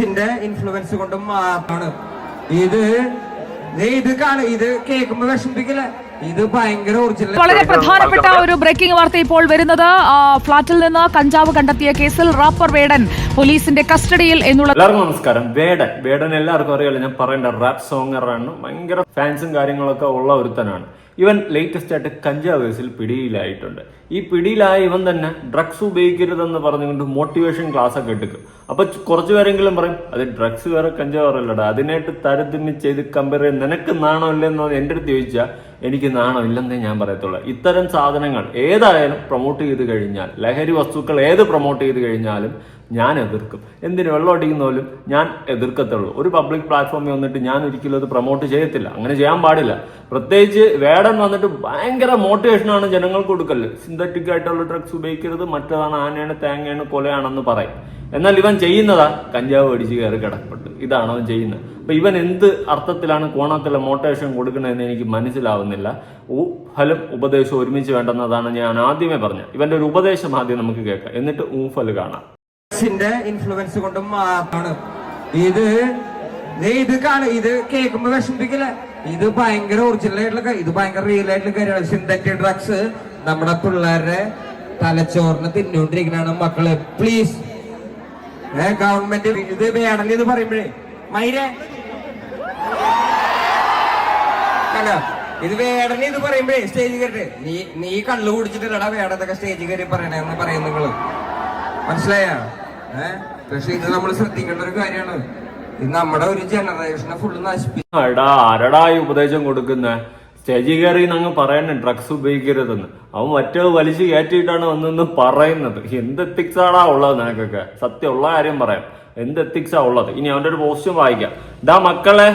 ന്റെ ഇൻഫ്ലുവൻസ് കൊണ്ടും ആണ്. ഇത് ഇത് കാണും. ഇത് കേൾക്കുമ്പോ വിഷമിപ്പിക്കില്ല. ഇത് ഭയങ്കര ഒറിജിനൽ വളരെ പ്രധാനപ്പെട്ട ഒരു ബ്രേക്കിംഗ് വാർത്ത ഇപ്പോൾ വരുന്നത് ഫ്ളാറ്റിൽ നിന്ന് കഞ്ചാവ് കണ്ടെത്തിയ കേസിൽ റാപ്പർ വേടൻ പോലീസിന്റെ കസ്റ്റഡിയിൽ എന്നുള്ള എല്ലാവർക്കും നമസ്കാരം. വേടൻ. വേടൻ എല്ലാവർക്കും അറിയാലോ ഞാൻ പറയേണ്ട റാപ്പ് സോങ്ങറാണ് ഭയങ്കര ഫാൻസും കാര്യങ്ങളൊക്കെ ഉള്ള ഒരുത്തനാണ്. ഇവൻ ലേറ്റസ്റ്റ് ആയിട്ട് കഞ്ചാവ് കേസിൽ പിടിയിലായിട്ടുണ്ട്. ഈ പിടിയിലായ ഇവൻ തന്നെ ഡ്രഗ്സ് ഉപയോഗിക്കരുതെന്ന് പറഞ്ഞുകൊണ്ട് മോട്ടിവേഷൻ ക്ലാസ് ഒക്കെ എടുക്കും. അപ്പൊ കുറച്ചു പേരെങ്കിലും പറയും അത് ഡ്രഗ്സ് വേറെ കഞ്ചാവ് വേറെ അല്ലടാ അതിനായിട്ട് താരതമ്യം ചെയ്ത് കമ്പയർ ചെയ്ത് നിനക്ക് നാണോ ഇല്ലെന്നോ എന്റെ അടുത്ത് ചോദിച്ചാൽ എനിക്ക് നാണോ ഇല്ലെന്നേ ഞാൻ പറയത്തുള്ളൂ. ഇത്തരം സാധനങ്ങൾ ഏതായാലും പ്രൊമോട്ട് ചെയ്ത് കഴിഞ്ഞാൽ ലഹരി വസ്തുക്കൾ ഏത് പ്രൊമോട്ട് ചെയ്ത് കഴിഞ്ഞാലും ഞാൻ എതിർക്കും. എന്തിന് പോലും ഞാൻ എതിർക്കത്തുള്ളൂ. ഒരു പബ്ലിക് പ്ലാറ്റ്ഫോമിൽ വന്നിട്ട് ഞാൻ ഒരിക്കലും അത് പ്രൊമോട്ട് ചെയ്യത്തില്ല. അങ്ങനെ ചെയ്യാൻ പാടില്ല. പ്രത്യേകിച്ച് വേടൻ വന്നിട്ട് ഭയങ്കര മോട്ടിവേഷനാണ് ജനങ്ങൾക്ക് കൊടുക്കൽ. സിന്തറ്റിക് ആയിട്ടുള്ള ഡ്രഗ്സ് ഉപയോഗിക്കരുത് മറ്റേതാണ് ആനയാണ് തേങ്ങയാണ് കൊലയാണെന്ന് പറയും. എന്നാൽ ഇവൻ ചെയ്യുന്നതാ കഞ്ചാവ് അടിച്ച് കയറി കിടപ്പുണ്ട്. ഇതാണ് ചെയ്യുന്നത്? അപ്പൊ ഇവൻ എന്ത് അർത്ഥത്തിലാണ് കോണത്തിലെ മോട്ടിവേഷൻ കൊടുക്കുന്നതെന്ന് എനിക്ക് മനസ്സിലാവുന്നില്ല. ഫലം ഉപദേശം ഒരുമിച്ച് വേണ്ടെന്നതാണ് ഞാൻ ആദ്യമേ പറഞ്ഞത്. ഇവന്റെ ഒരു ഉപദേശം ആദ്യം നമുക്ക് കേൾക്കാം. എന്നിട്ട് ഊഫൽ കാണാം. ഇൻഫ്ലുവൻസ് കൊണ്ടും ഇത് ഇത് കാണും. ഇത് കേൾക്കുമ്പോ വിഷമിപ്പിക്കില്ല. ഇത് ഭയങ്കര ഒറിജിനൽ ആയിട്ടുള്ള ഇത് ഭയങ്കര റിയൽ ആയിട്ടുള്ള കാര്യമാണ്. സിന്തറ്റിക് ഡ്രഗ്സ് നമ്മുടെ പിള്ളേരുടെ തലച്ചോറിന് തിന്നുകൊണ്ടിരിക്കുന്നതാണ് മക്കളെ. പ്ലീസ് ഏ ഗവൺമെന്റ് ഇത് വേണമെങ്കിൽ ഇത് പറയുമ്പോഴേ. മൈരേ. ഹലോ ഇത് വേടനെ ഇത് പറയുമ്പോഴേ സ്റ്റേജിൽ കയറിട്ട് നീ നീ കള്ളു കുടിച്ചിട്ടില്ലടാ വേടത്തൊക്കെ സ്റ്റേജിൽ കയറി പറയണെന്ന് പറയും നിങ്ങൾ. മനസ്സിലായോ? ഏ പക്ഷെ ഇത് നമ്മൾ ശ്രദ്ധിക്കേണ്ട ഒരു കാര്യമാണ്. ഇത് നമ്മുടെ ഒരു ജനറേഷനെ ഫുള്ള് നശിപ്പിച്ചു എടാ ആരടാ ഈ ഉപദേശം കൊടുക്കുന്ന? സ്റ്റേജിൽ കയറി അങ്ങ് പറയണേ ഡ്രഗ്സ് ഉപയോഗിക്കരുതെന്ന്. അവൻ മറ്റേ വലിച്ചു കയറ്റിയിട്ടാണ് വന്നെന്ന് പറയുന്നത്. എന്ത് എത്തിക്സ് ആടാ ഉള്ളത് നിനക്കൊക്കെ? സത്യമുള്ള കാര്യം പറയാം. എന്ത് എത്തിക്സാ ഉള്ളത്? ഇനി അവന്റെ ഒരു പോസ്റ്റും വായിക്കാം. ഡാ മക്കളെ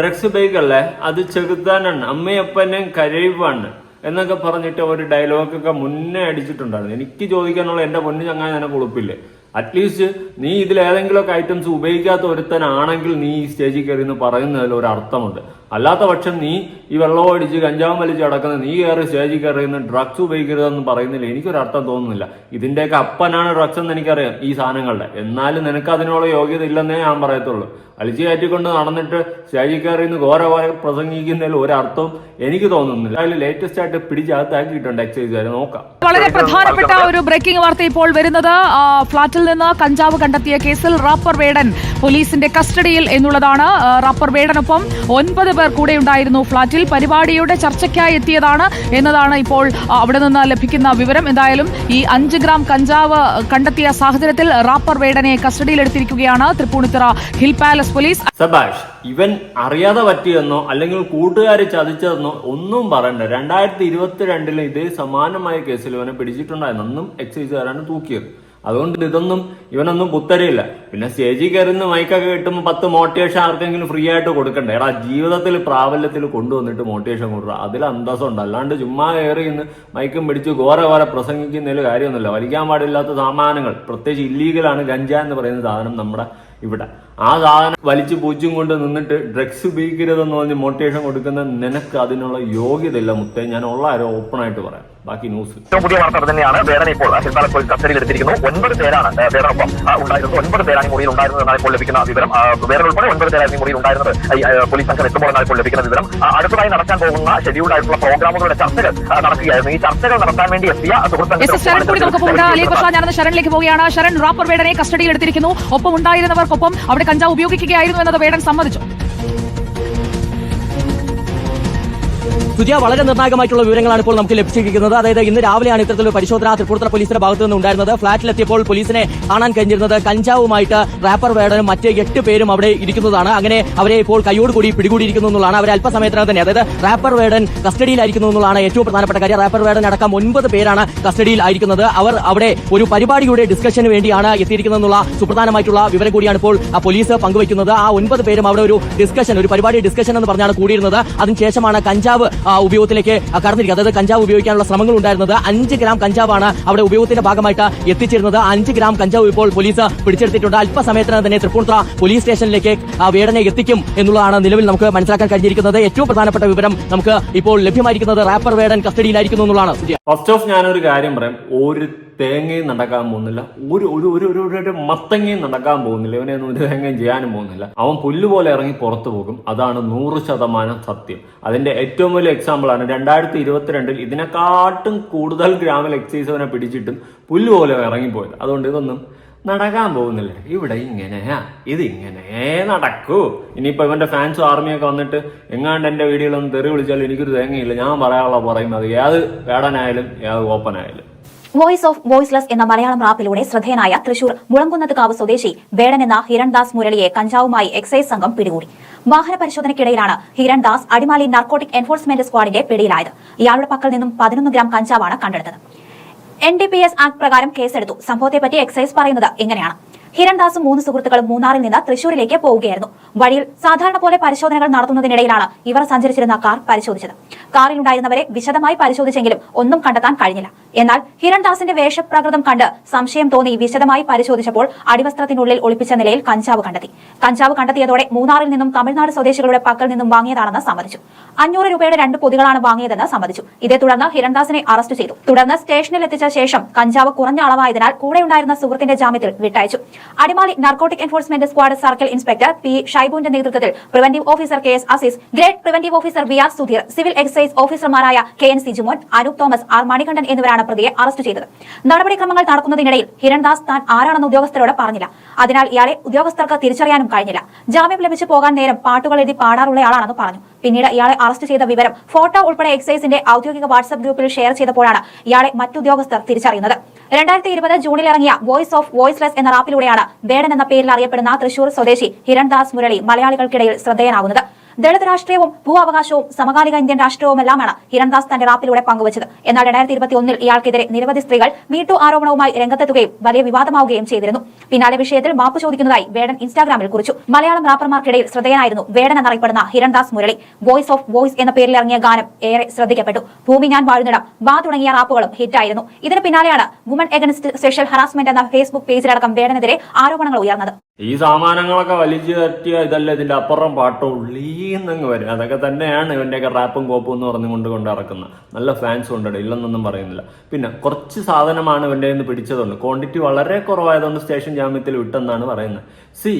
ഡ്രഗ്സ് ഉപയോഗിക്കല്ലേ? അത് ചെകുത്താനാണ്. അമ്മയപ്പനും കരയിപ്പാണ് എന്നൊക്കെ പറഞ്ഞിട്ട് ഒരു ഡയലോഗൊക്കെ മുന്നേ അടിച്ചിട്ടുണ്ടായിരുന്നു. എനിക്ക് ചോദിക്കാനുള്ള എന്റെ പൊന്നു ചങ്ങായി നിനക്ക് ഉളുപ്പില്ലേ? അറ്റ്ലീസ്റ്റ് നീ ഇതിൽ ഏതെങ്കിലുമൊക്കെ ഐറ്റംസ് ഉപയോഗിക്കാത്ത ഒരുത്തനാണെങ്കിൽ നീ ഈ സ്റ്റേജിൽ കയറി എന്ന് പറയുന്നതിൽ ഒരു അർത്ഥമുണ്ട്. അല്ലാത്ത പക്ഷം നീ ഈ വെള്ളം അടിച്ച് കഞ്ചാവും വലിച്ച് കിടക്കുന്ന നീ കയറി സ്റ്റേജിൽ കയറിയെന്ന് ഡ്രഗ്സ് ഉപയോഗിക്കരുതെന്ന് പറയുന്നില്ല എനിക്കൊരു അർത്ഥം തോന്നുന്നില്ല. ഇതിന്റെയൊക്കെ അപ്പനാണ് ഡ്രഗ്സ് എന്ന് എനിക്കറിയാം ഈ സാധനങ്ങളുടെ. എന്നാലും നിനക്ക് അതിനുള്ള യോഗ്യത ഇല്ലെന്നേ ഞാൻ പറയത്തുള്ളൂ. അലിച്ചു കയറ്റിക്കൊണ്ട് നടന്നിട്ട് സ്റ്റേജിൽ കയറി നിന്ന് ഘോരമായി പ്രസംഗിക്കുന്നതിൽ ഒരർത്ഥവും എനിക്ക് തോന്നുന്നില്ല. അതിൽ ലേറ്റസ്റ്റ് ആയിട്ട് പിടിച്ചകത്താക്കിയിട്ടുണ്ട് എക്സൈസുകാർ നോക്കാം. വളരെ പ്രധാനപ്പെട്ട ഒരു ബ്രേക്കിംഗ് വാർത്ത ഇപ്പോൾ വരുന്നത്. ഫ്ളാറ്റിൽ നിന്ന് കഞ്ചാവ് കണ്ടെത്തിയ കേസിൽ റാപ്പർ വേടൻ പോലീസിന്റെ കസ്റ്റഡിയിൽ എന്നുള്ളതാണ്. റാപ്പർ വേടനൊപ്പം ഒൻപത് പേർ കൂടെ ഉണ്ടായിരുന്നു ഫ്ളാറ്റിൽ. പരിപാടിയുടെ ചർച്ചയ്ക്കായി എത്തിയതാണ് എന്നതാണ് ഇപ്പോൾ അവിടെ നിന്ന് ലഭിക്കുന്ന വിവരം. എന്തായാലും ഈ അഞ്ച് ഗ്രാം കഞ്ചാവ് കണ്ടെത്തിയ സാഹചര്യത്തിൽ റാപ്പർ വേടനെ കസ്റ്റഡിയിലെടുത്തിരിക്കുകയാണ് തൃപ്പൂണിത്തുറ ഹിൽ പാലസ് പോലീസ് സബാഷ് ഇവൻ അറിയാതെ പറ്റിയെന്നോ അല്ലെങ്കിൽ കൂട്ടുകാരെ ചതിച്ചതെന്നോ ഒന്നും പറയണ്ട. രണ്ടായിരത്തി ഇരുപത്തിരണ്ടിലെ ഇതേ സമാനമായ കേസിൽ ഇവനെ പിടിച്ചിട്ടുണ്ടായിരുന്നു. അന്നും എക്സൈസുകാരാണ് തൂക്കിയത്. അതുകൊണ്ട് ഇതൊന്നും ഇവനൊന്നും പുത്തരിയില്ല പിന്നെ സ്റ്റേജിൽ കയറുന്ന മൈക്കൊക്കെ കിട്ടുമ്പോൾ പത്ത് മോട്ടിവേഷൻ ആർക്കെങ്കിലും ഫ്രീ ആയിട്ട് കൊടുക്കണ്ടേ? എടാ ജീവിതത്തിൽ പ്രാബല്യത്തിൽ കൊണ്ടുവന്നിട്ട് മോട്ടിവേഷൻ കൊടുക്കുക അതിൽ അന്തസ്സുണ്ട്. അല്ലാണ്ട് ചുമ്മാ കയറി ഇന്ന് മൈക്കും പിടിച്ച് ഘോര ഘോര പ്രസംഗിക്കുന്നതിൽ കാര്യമൊന്നുമില്ല. വലിക്കാൻ പാടില്ലാത്ത സാമാനങ്ങൾ. പ്രത്യേകിച്ച് ഇല്ലീഗലാണ് ഗഞ്ച എന്ന് പറയുന്ന സാധനം നമ്മുടെ ഇവിടെ. ആ സാധനം വലിച്ചു പൂച്ചും കൊണ്ട് നിന്നിട്ട് ഡ്രഗ്സ് ഉപയോഗിക്കരുതെന്ന് പറഞ്ഞ് മോട്ടിവേഷൻ കൊടുക്കുന്ന നിനക്ക് അതിനുള്ള യോഗ്യതയില്ല മുത്തേ. ഞാൻ ഉള്ള ആരോ ഓപ്പൺ ആയിട്ട് പറയാം. ബാക്കി ന്യൂസ്. ഏറ്റവും പുതിയ വാർത്ത തന്നെയാണ്. വേദന ഇപ്പോൾ പോലീസ് കസ്റ്റഡിയിൽ എടുത്തിരിക്കുന്നു. ഒൻപത് പേരാണ് വേറൊപ്പം വേദനൊപ്പം ഉണ്ടായിരുന്നത്. ഒൻപത് പേരാണ് മുറിയിൽ ഉണ്ടായിരുന്നത് എന്നാണ് ഇപ്പോൾ ലഭിക്കുന്ന വിവരം. വേറെ ഉൾപ്പെടെ ഒൻപത് പേരാണ് മുറിയിൽ ഉണ്ടായിരുന്നത്. ഈ, പോലീസ് സംഘം എത്തുമ്പോൾ എന്നാണ് ഇപ്പോൾ ലഭിക്കുന്ന വിവരം. അടുത്തതായി നടക്കാൻ പോകുന്ന ഷെഡ്യൂൾഡ് ആയിട്ടുള്ള പ്രോഗ്രാമുകളുടെ ചർച്ചകൾ നടക്കുകയായിരുന്നു. ഈ ചർച്ചകൾ നടത്താൻ വേണ്ടി എത്തിയ ഞാനന്ന് ശരണിലേക്ക് പോവുകയാണ്. ശരൺ റാപ്പർ വേടനെ കസ്റ്റഡിയിൽ എടുത്തിരിക്കുന്നു. ഒപ്പം ഉണ്ടായിരുന്നവർക്കൊപ്പം അവിടെ കഞ്ചാവ് ഉപയോഗിക്കുകയായിരുന്നു എന്നത് വേടൻ സമ്മതിച്ചു. സുജയ വളരെ നിർണായകമായിട്ടുള്ള വിവരങ്ങളാണ് ഇപ്പോൾ നമുക്ക് ലഭിച്ചിരിക്കുന്നത്. അതായത് ഇന്ന് രാവിലെയാണ് ഇത്തരത്തിലൊരു പരിശോധന തൃപ്പൂർത്തല പോലീസിന്റെ ഭാഗത്ത് നിന്ന് ഉണ്ടായിരുന്നത്. ഫ്ളാറ്റിലെത്തിയപ്പോൾ പോലീസിനെ കാണാൻ കഴിഞ്ഞിരുന്നത് കഞ്ചാവുമായിട്ട് റാപ്പർ വേടനും മറ്റ് എട്ട് പേരും അവിടെ ഇരിക്കുന്നതാണ്. അങ്ങനെ അവരെ ഇപ്പോൾ കൈയോടുകൂടി പിടികൂടിയിരിക്കുന്നു എന്നുള്ളതാണ്. അവരെ അല്പസമയത്തിനകം തന്നെ അതായത് റാപ്പർ വേടൻ കസ്റ്റഡിയിലായിരിക്കുന്നു എന്നുള്ളതാണ് ഏറ്റവും പ്രധാനപ്പെട്ട കാര്യം. റാപ്പർ വേടൻ അടക്കം ഒൻപത് പേരാണ് കസ്റ്റഡിയിൽ ആയിരിക്കുന്നത് അവർ അവിടെ ഒരു പരിപാടിയുടെ ഡിസ്കഷന് വേണ്ടിയാണ് എത്തിയിരിക്കുന്നത് എന്നുള്ള സുപ്രധാനമായിട്ടുള്ള വിവരം കൂടിയാണ് ഇപ്പോൾ ആ പോലീസ് പങ്കുവയ്ക്കുന്നത്. ആ ഒൻപത് പേരും അവിടെ ഒരു ഡിസ്കഷൻ ഒരു പരിപാടി ഡിസ്കഷൻ എന്ന് പറഞ്ഞാണ് കൂടിയിരുന്നത്. അതിനുശേഷമാണ് കഞ്ചാവ് ഉപയോഗത്തിലേക്ക് കടന്നിരിക്കുക. അതായത് കഞ്ചാവ് ഉപയോഗിക്കാനുള്ള ശ്രമങ്ങൾ ഉണ്ടായിരുന്നത് അഞ്ച് ഗ്രാം കഞ്ചാവാണ് അവിടെ ഉപയോഗത്തിന്റെ ഭാഗമായിട്ട് എത്തിച്ചിരുന്നത്. അഞ്ച് ഗ്രാം കഞ്ചാവ് ഇപ്പോൾ പോലീസ് പിടിച്ചെടുത്തിട്ടുണ്ട്. അല്പസമയത്തിനകം തന്നെ തൃപ്പൂണിത്തുറ പോലീസ് സ്റ്റേഷനിലേക്ക് വേടനെ എത്തിക്കും എന്നുള്ളതാണ് നിലവിൽ നമുക്ക് മനസ്സിലാക്കാൻ കഴിഞ്ഞിരിക്കുന്നത്. ഏറ്റവും പ്രധാനപ്പെട്ട വിവരം നമുക്ക് ഇപ്പോൾ ലഭ്യമായിരിക്കുന്നത് റാപ്പർ വേടൻ കസ്റ്റഡിയിലായിരിക്കുന്നു എന്നുള്ളതാണ്. ഫസ്റ്റ് ഓഫ് ഞാനൊരു കാര്യം പറയാം. ഒരു തേങ്ങയും നടക്കാൻ പോകുന്നില്ല. ഒരു ഒരു ഒരു ഒരു മത്തങ്ങയും നടക്കാൻ പോകുന്നില്ല. ഇവനെ ഒരു തേങ്ങയും ചെയ്യാനും പോകുന്നില്ല. അവൻ പുല്ല് പോലെ ഇറങ്ങി പുറത്തു പോകും. അതാണ് നൂറ് ശതമാനം സത്യം. അതിന്റെ ഏറ്റവും വലിയ എക്സാമ്പിൾ ആണ് രണ്ടായിരത്തി ഇരുപത്തിരണ്ടിൽ ഇതിനെക്കാട്ടും കൂടുതൽ ഗ്രാമിൽ എക്സൈസ് അവനെ പിടിച്ചിട്ടും പുല്ല് പോലെ ഇറങ്ങിപ്പോയത്. അതുകൊണ്ട് ഇതൊന്നും നടക്കാൻ പോകുന്നില്ല. ഇവിടെ ഇങ്ങനെയാ ഇത് ഇങ്ങനെ നടക്കൂ. ഇനിയിപ്പോ ഇവന്റെ ഫാൻസ് ആർമിയൊക്കെ വന്നിട്ട് എങ്ങാണ്ട് എന്റെ വീഡിയോയിലൊന്നും തെറി വിളിച്ചാലും എനിക്കൊരു തേങ്ങയില്ല. ഞാൻ പറയാനുള്ള പറയും അത് ഏത് വേടനായാലും ഏത് ഓപ്പൺ ആയാലും വോയിസ് ഓഫ് വോയിസ്ലെസ് എന്ന മലയാളം റാപ്പിലൂടെ ശ്രദ്ധേയനായ തൃശൂർ മുളങ്കുന്നത്തുകാവ് സ്വദേശി വേടൻ എന്ന ഹിരൺദാസ് മുരളിയെ കഞ്ചാവുമായി എക്സൈസ് സംഘം പിടികൂടി. വാഹന പരിശോധനയ്ക്കിടയിലാണ് ഹിരൺദാസ് അടിമാലി നാർക്കോട്ടിക് എൻഫോഴ്സ്മെന്റ് സ്ക്വാഡിന്റെ പിടിയിലായത്. ഇയാളുടെ പക്കൽ നിന്നും പതിനൊന്ന് ഗ്രാം കഞ്ചാവാണ് കണ്ടെടുത്തത്. N D P S act പ്രകാരം കേസെടുത്തു. സംഭവത്തെപ്പറ്റി എക്സൈസ് പറയുന്നത് ഇങ്ങനെയാണ്. ഹിരൺദാസും മൂന്ന് സുഹൃത്തുക്കളും മൂന്നാറിൽ നിന്ന് തൃശൂരിലേക്ക് പോവുകയായിരുന്നു. വഴിയിൽ സാധാരണ പോലെ പരിശോധനകൾ നടത്തുന്നതിനിടയിലാണ് ഇവർ സഞ്ചരിച്ചിരുന്ന കാർ പരിശോധിച്ചത്. കാറിലുണ്ടായിരുന്നവരെ വിശദമായി പരിശോധിച്ചെങ്കിലും ഒന്നും കണ്ടെത്താൻ കഴിഞ്ഞില്ല. എന്നാൽ ഹിരൺദാസിന്റെ വേഷപ്രകൃതം കണ്ട് സംശയം തോന്നി വിശദമായി പരിശോധിച്ചപ്പോൾ അടിവസ്ത്രത്തിനുള്ളിൽ ഒളിപ്പിച്ച നിലയിൽ കഞ്ചാവ് കണ്ടെത്തി. കഞ്ചാവ് കണ്ടെത്തിയതോടെ മൂന്നാറിൽ നിന്നും തമിഴ്നാട് സ്വദേശികളുടെ പക്കൽ നിന്നും വാങ്ങിയതാണെന്ന് സമ്മതിച്ചു. അഞ്ഞൂറ് രൂപയുടെ രണ്ട് പൊതികളാണ് വാങ്ങിയതെന്ന് സമ്മതിച്ചു. ഇതേ തുടർന്ന് ഹിരൺദാസിനെ അറസ്റ്റ് ചെയ്തു. തുടർന്ന് സ്റ്റേഷനിൽ എത്തിച്ച ശേഷം കഞ്ചാവ് കുറഞ്ഞ അളവായതിനാൽ കൂടെയുണ്ടായിരുന്ന സുഹൃത്തിന്റെ ജാമ്യത്തിൽ വിട്ടയച്ചു. Adimali narcotic enforcement squad circle inspector P ഷൈബുവിന്റെ നേതൃത്വത്തിൽ preventive officer K S Azeez grade preventive officer V R Sudheer civil excise ഓഫീസർമാരായ K N Sijumon Anoop Thomas R Manikandan എന്നിവരാണ് പ്രതിയെ അറസ്റ്റ് ചെയ്തത്. നടപടിക്രമങ്ങൾ നടക്കുന്നതിനിടയിൽ ഹിരൺദാസ് താൻ ആരാണെന്ന് ഉദ്യോഗസ്ഥരോട് പറഞ്ഞില്ല. അതിനാൽ ഇയാളെ ഉദ്യോഗസ്ഥർക്ക് തിരിച്ചറിയാനും കഴിഞ്ഞില്ല. ജാമ്യം ലഭിച്ചു പോകാൻ നേരം പാട്ടുകൾ എഴുതി പാടാറുള്ളയാളാണെന്ന് പറഞ്ഞു. പിന്നീട് ഇയാളെ അറസ്റ്റ് ചെയ്ത വിവരം ഫോട്ടോ ഉൾപ്പെടെ എക്സൈസിന്റെ ഔദ്യോഗിക വാട്സ്ആപ്പ് ഗ്രൂപ്പിൽ ഷെയർ ചെയ്തപ്പോഴാണ് ഇയാളെ മറ്റുദ്യോഗസ്ഥർ തിരിച്ചറിയുന്നത്. രണ്ടായിരത്തി ഇരുപത് ജൂണിൽ ഇറങ്ങിയ വോയിസ് ഓഫ് വോയിസ്ലെസ് എന്ന റാപ്പിലൂടെയാണ് വേടൻ എന്ന പേരിൽ അറിയപ്പെടുന്ന തൃശൂർ സ്വദേശി ഹിരൺദാസ് മുരളി മലയാളികൾക്കിടയിൽ ശ്രദ്ധേയനാകുന്നത്. ദളിത് രാഷ്ട്രീയവും ഭൂ അവകാശവും സമകാലിക ഇന്ത്യൻ രാഷ്ട്രീയവുമെല്ലാമാണ് ഹിരൺദാസ് തന്റെ റാപ്പിലൂടെ പങ്കുവച്ചത്. എന്നാൽ രണ്ടായിരത്തി ഇരുപത്തി ഒന്നിൽ ഇയാൾക്കെതിരെ നിരവധി സ്ത്രീകൾ മീട്ടു ആരോപണവുമായി രംഗത്തെത്തുകയും വലിയ വിവാദമാവുകയും ചെയ്തിരുന്നു. പിന്നാലെ വിഷയത്തിൽ മാപ്പ് ചോദിക്കുന്നതായി വേടൻ ഇൻസ്റ്റാഗ്രാമിൽ കുറിച്ചു. മലയാളം റാപ്പർമാർക്കിടയിൽ ശ്രദ്ധേയനായിരുന്നു വേടൻ എന്നറിയപ്പെടുന്ന Hirandas Murali. Voice of voice എന്ന പേരിൽ ഇറങ്ങിയ ഗാനം ഏറെ ശ്രദ്ധിക്കപ്പെട്ടു. ഭൂമി ഞാൻ വാഴുന്നിടം വാ തുടങ്ങിയ റാപ്പുകളും ഹിറ്റായിരുന്നു. ഇതിന് പിന്നാലെയാണ് വുമൺ എഗൻസ്റ്റ് സെക്ഷൽ ഹറാസ്മെന്റ് എന്ന ഫേസ്ബുക്ക് പേജിലടക്കം വേടനെതിരെ ആരോപണങ്ങൾ ഉയർന്നത്. ഈ സാമാനങ്ങളൊക്കെ വലിച്ചു തട്ടിയ ഇതല്ല ഇതിന്റെ അപ്പുറം പാട്ടോ ഉള്ളീന്നങ്ങ് വരും. അതൊക്കെ തന്നെയാണ് ഇവന്റെയൊക്കെ റാപ്പും കോപ്പും എന്ന് പറഞ്ഞു കൊണ്ട് ഇറക്കുന്നത് നല്ല ഫാൻസ് ഉണ്ട് ഇല്ലെന്നൊന്നും പറയുന്നില്ല. പിന്നെ കുറച്ച് സാധനമാണ് ഇവന്റെ നിന്ന് പിടിച്ചതുകൊണ്ട് ക്വാണ്ടിറ്റി വളരെ കുറവായതുകൊണ്ട് സ്റ്റേഷൻ ജാമ്യത്തിൽ വിട്ടെന്നാണ് പറയുന്നത്. സി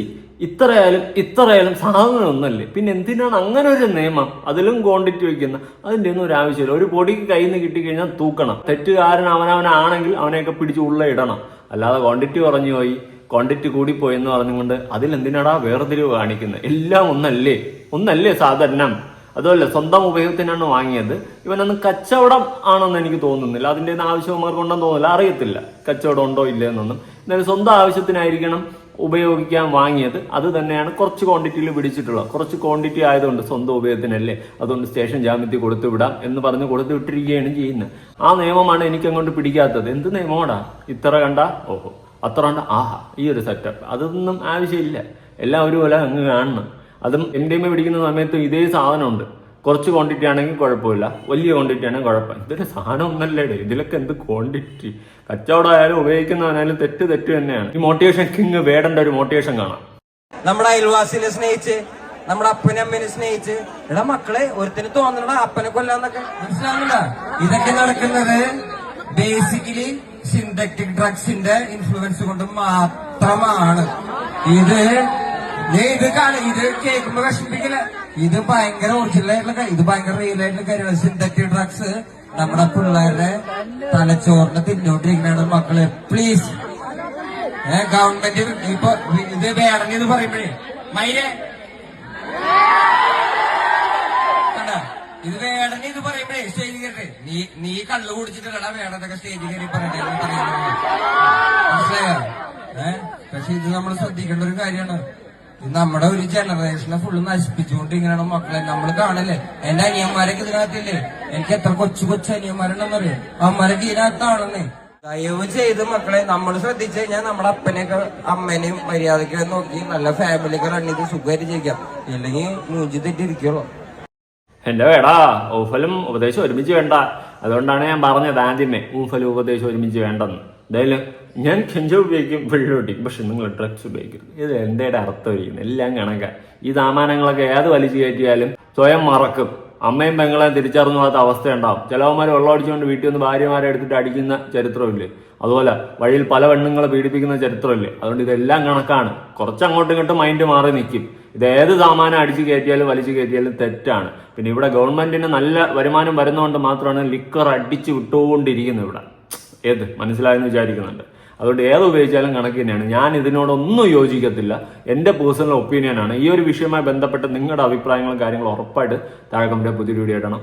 ഇത്രയായാലും ഇത്രയായാലും സാധനങ്ങളൊന്നുമല്ലേ? പിന്നെ എന്തിനാണ് അങ്ങനെ ഒരു നിയമം അതിലും ക്വാണ്ടിറ്റി വയ്ക്കുന്ന? അതിന്റെ ഒന്നും ഒരു ആവശ്യമില്ല. ഒരു പൊടിക്ക് കയ്യിൽ നിന്ന് കിട്ടിക്കഴിഞ്ഞാൽ തൂക്കണം. തെറ്റുകാരൻ അവനവനാണെങ്കിൽ അവനെയൊക്കെ പിടിച്ച് ഉള്ള ഇടണം. അല്ലാതെ ക്വാണ്ടിറ്റി കുറഞ്ഞു പോയി. ക്വാണ്ടിറ്റി കൂടിപ്പോയി എന്ന് പറഞ്ഞുകൊണ്ട് അതിലെന്തിനാടാ വേർതിരിവ് കാണിക്കുന്നത് എല്ലാം ഒന്നല്ലേ? ഒന്നല്ലേ സാധാരണ അതുമല്ല സ്വന്തം ഉപയോഗത്തിനാണ് വാങ്ങിയത്. ഇവനൊന്ന് കച്ചവടം ആണെന്ന് എനിക്ക് തോന്നുന്നില്ല. അതിന്റെ ആവശ്യം ആവശ്യമാർക്കുണ്ടെന്ന് തോന്നുന്നില്ല. അറിയത്തില്ല. കച്ചവടം ഉണ്ടോ ഇല്ലേ എന്നൊന്നും. എന്നാലും സ്വന്തം ആവശ്യത്തിനായിരിക്കണം ഉപയോഗിക്കാൻ വാങ്ങിയത്. അത് തന്നെയാണ് കുറച്ച് ക്വാണ്ടിറ്റിയിൽ പിടിച്ചിട്ടുള്ളത്. കുറച്ച് ക്വാണ്ടിറ്റി ആയതുകൊണ്ട് സ്വന്തം ഉപയോഗത്തിനല്ലേ? അതുകൊണ്ട് സ്റ്റേഷൻ ജാമ്യത്തിൽ കൊടുത്തു വിടാം എന്ന് പറഞ്ഞ് കൊടുത്തു വിട്ടിരിക്കുകയാണ് ചെയ്യുന്നത്. ആ നിയമമാണ് എനിക്ക് അങ്ങോട്ട് പിടിക്കാത്തത്. എന്ത് നിയമമാടാ? ഇത്ര കണ്ട? ഓഹോ. അത്ര ഉണ്ട് ആഹാ ഈ ഒരു സെറ്റപ്പ് അതൊന്നും ആവശ്യമില്ല. എല്ലാം ഒരുപോലെ അങ്ങ് കാണണം. അതും എന്റെ പിടിക്കുന്ന സമയത്ത് ഇതേ സാധനമുണ്ട്. കുറച്ച് ക്വാണ്ടിറ്റി ആണെങ്കിൽ കുഴപ്പമില്ല. വലിയ ക്വാണ്ടിറ്റി ആണെങ്കിൽ കുഴപ്പം ഇതൊരു സാധനം ഒന്നല്ലേ ഇതിലൊക്കെ എന്ത് ക്വാണ്ടിറ്റി കച്ചവടമായാലും ഉപയോഗിക്കുന്നവനായാലും തെറ്റ് തെറ്റ് തന്നെയാണ്. ഈ മോട്ടിവേഷൻ കിങ് വേടേണ്ട ഒരു മോട്ടിവേഷൻ കാണാം. നമ്മുടെ അയൽവാസിനെ സ്നേഹിച്ച് നമ്മുടെ അപ്പനെ അമ്മനെ സ്നേഹിച്ച്. എടാ മക്കളെ ഒരുത്തിന് തോന്നണ അപ്പനെ കൊല്ലാന്നൊക്കെ. മനസ്സിലാവുന്നില്ല ഇതൊക്കെ നടക്കുന്നത് ബേസിക്കലി സിന്തറ്റിക് ഡ്രഗ്സിന്റെ ഇൻഫ്ലുവൻസ് കൊണ്ട് മാത്രമാണ്. ഇത് ദേ ഇത് കാണ ഇത് കേൾക്കുമ്പോ വിഷമിപ്പിക്കില്ല. ഇത് ഭയങ്കര ഒറിജിനൽ ആയിട്ടുള്ള ഇത് ഭയങ്കര റിയൽ ആയിട്ടുള്ള കാര്യമാണ്. സിന്തറ്റിക് ഡ്രഗ്സ് നമ്മുടെ പിള്ളേരുടെ തലച്ചോറിന് തിന്നോണ്ടിരിക്കുന്നതാണ് മക്കളെ. പ്ലീസ് ഗവൺമെന്റ് ഇപ്പൊ ഇത് വേണമെന്ന് പറയുമ്പോഴേ മൈരെ കണ്ടാ? ഇത് വേണമെന്ന് ഇത് പറയുമ്പോഴേ സ്റ്റേജിൽ കയറി നീ നീ കള്ളു കുടിച്ചിട്ടല്ലടാ വേണതൊക്കെ സ്റ്റേജിൽ കയറി പറയണേ. മനസ്സിലായോ? ഏ? പക്ഷെ ഇത് നമ്മൾ ശ്രദ്ധിക്കേണ്ട ഒരു കാര്യമാണ്. നമ്മുടെ ഒരു ജനറേഷനെ ഫുള്ള് നശിപ്പിച്ചുകൊണ്ട് ഇങ്ങനെയാണ് മക്കളെ നമ്മൾ കാണല്ലേ? എന്റെ അനിയന്മാരൊക്കെ ഇതിനകത്തില്ലേ? എനിക്ക് എത്ര കൊച്ചു കൊച്ചു അനിയന്മാരുണ്ടെന്നറിയോ? അമ്മരൊക്കെ ഇതിനകത്താണെന്നേ ദയവ് ചെയ്ത് മക്കളെ നമ്മൾ ശ്രദ്ധിച്ചു കഴിഞ്ഞാൽ നമ്മുടെ അപ്പനെയൊക്കെ അമ്മനെയും മര്യാദയ്ക്ക് നോക്കി നല്ല ഫാമിലിയൊക്കെ ചെയ്ത് സുഖമായിട്ട് ജീവിക്കാം. ഇല്ലെങ്കിൽ മൂഞ്ചി തെറ്റിരിക്കുള്ളൂ എന്റെ വേടാ ഊഫലും ഉപദേശം ഒരുമിച്ച് വേണ്ട. അതുകൊണ്ടാണ് ഞാൻ പറഞ്ഞത് ആദ്യമേ ഊഫലും ഉപദേശം ഒരുമിച്ച് വേണ്ടെന്ന്. എന്തായാലും ഞാൻ കെഞ്ച ഉപയോഗിക്കും വെള്ളോട്ടിക്കും പക്ഷെ നിങ്ങൾ ഡ്രഗ്സ് ഉപയോഗിക്കരുത്. ഇത് എന്തേടെ അർത്ഥം ഇരിക്കുന്നത് എല്ലാം കണക്ക. ഈ സാമാനങ്ങളൊക്കെ ഏത് വലിച്ചു കയറ്റിയാലും സ്വയം മറക്കും. അമ്മയും പെങ്ങളെയും തിരിച്ചറിഞ്ഞു പോകാത്ത അവസ്ഥയുണ്ടാവും. ചിലവന്മാർ വെള്ളമടിച്ചുകൊണ്ട് വീട്ടിൽ നിന്ന് ഭാര്യമാരെ എടുത്തിട്ട് അടിക്കുന്ന ചരിത്രമില്ലേ? അതുപോലെ വഴിയിൽ പല പെണ്ണുങ്ങളെ പീഡിപ്പിക്കുന്ന ചരിത്രമില്ലേ? അതുകൊണ്ട് ഇതെല്ലാം കണക്കാണ്. കുറച്ച് അങ്ങോട്ടും ഇങ്ങോട്ടും മൈൻഡ് മാറി നിൽക്കും ഇത് ഏത് സാമാനം അടിച്ചു കയറ്റിയാലും വലിച്ചു കയറ്റിയാലും തെറ്റാണ്. പിന്നെ ഇവിടെ ഗവൺമെന്റിന് നല്ല വരുമാനം വരുന്നതുകൊണ്ട് മാത്രമാണ് ലിക്കർ അടിച്ചു വിട്ടുകൊണ്ടിരിക്കുന്നത് ഇവിടെ. ഏത്? മനസ്സിലായെന്ന് വിചാരിക്കുന്നുണ്ട്. അതുകൊണ്ട് ഏത് ഉപയോഗിച്ചാലും കണക്ക് തന്നെയാണ്. ഞാൻ ഇതിനോടൊന്നും യോജിക്കത്തില്ല. എന്റെ പേഴ്സണൽ ഒപ്പീനിയനാണ് ഈ ഒരു വിഷയവുമായി ബന്ധപ്പെട്ട് നിങ്ങളുടെ അഭിപ്രായങ്ങളും കാര്യങ്ങളും ഉറപ്പായിട്ട് താഴെ കമ്പിലെ പുതിയ വീഡിയോ ഇടണം.